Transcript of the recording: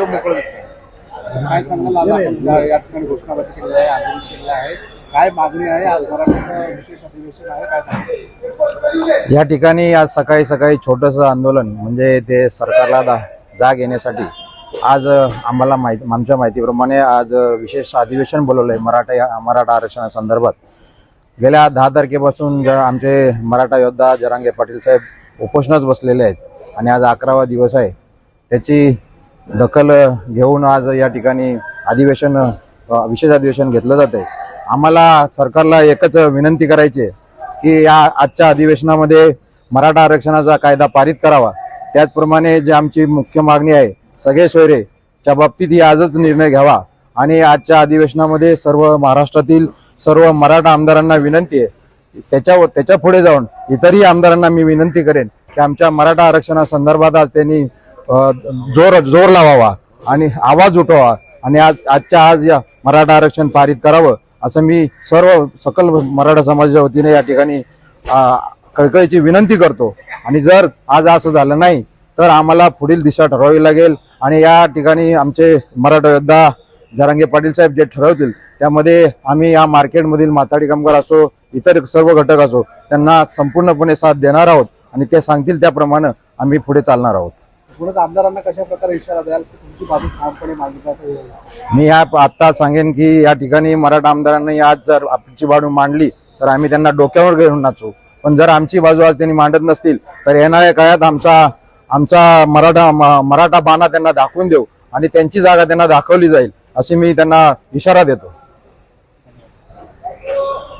मोकळं दिसतं काय सांगाल आज आपण? या ठिकाणी घोषणाबाजी केलेली आहे आंदोलन केलेलं आहे काय मागणी आहे? आज मराठीचं विशेष अधिवेशन आहे काय सांगा या ठिकाणी आज सकाळी सकाळी छोटंसं आंदोलन म्हणजे ते सरकारला जाग येण्यासाठी आज आम्हाला माहिती आमच्या माहितीप्रमाणे आज विशेष अधिवेशन बोलवलं आहे मराठा या- मराठा आरक्षणासंदर्भात. गेल्या दहा तारखेपासून ज- आमचे मराठा योद्धा जरांगे पाटील साहेब उपोषणाच बसलेले आहेत आणि आज अकरावा दिवस आहे त्याची दखल घेऊन आज या ठिकाणी अधिवेशन विशेष अधिवेशन घेतलं जात आहे आम्हाला सरकारला एकच विनंती करायची आहे की या आजच्या अधिवेशनामध्ये मराठा आरक्षणाचा कायदा पारित करावा. त्याचप्रमाणे जी आमची मुख्य मागणी आहे सगळे सोयरेच्या बाबतीत ही आजच निर्णय घ्यावा. आणि आजच्या अधिवेशनामध्ये सर्व महाराष्ट्रातील सर्व मराठा आमदारांना विनंती आहे. त्याच्यावर त्याच्या पुढे जाऊन इतरही आमदारांना मी विनंती करेन की आमच्या मराठा आरक्षणासंदर्भात आज त्यांनी जोर जोर लावावा आणि आवाज उठवा आणि आज आजच्या आज या मराठा आरक्षण पारित करावं असं मी सर्व सकल मराठा समाजाच्या वतीने या ठिकाणी कळकळीची विनंती करतो. आणि जर आज असं झालं नाही तर आम्हाला पुढील दिशा ठरवावी लागेल आणि या ठिकाणी आमचे मराठा योद्धा जरांगे पाटील साहेब जे ठरवतील त्यामध्ये आम्ही या मार्केटमधील माथाडी कामगार असो इतर सर्व घटक असो त्यांना संपूर्णपणे साथ देणार आहोत आणि ते सांगतील त्याप्रमाणे आम्ही पुढे चालणार आहोत. म्हणून आमदारांना कशा प्रकारे इशारा द्याल की तुमची बाजू ठामपणे मांडली मी या आता सांगेन की या ठिकाणी मराठा आमदारांनी आज जर आमची बाजू मांडली तर आम्ही त्यांना डोक्यावर घेऊन नाचू. पण जर आमची बाजू आज त्यांनी मांडत नसतील तर येणाऱ्या काळात आमचा आमचा मराठा मराठा बाणा त्यांना दाखवून देऊ आणि त्यांची जागा त्यांना दाखवली जाईल अशी मी त्यांना इशारा देतो.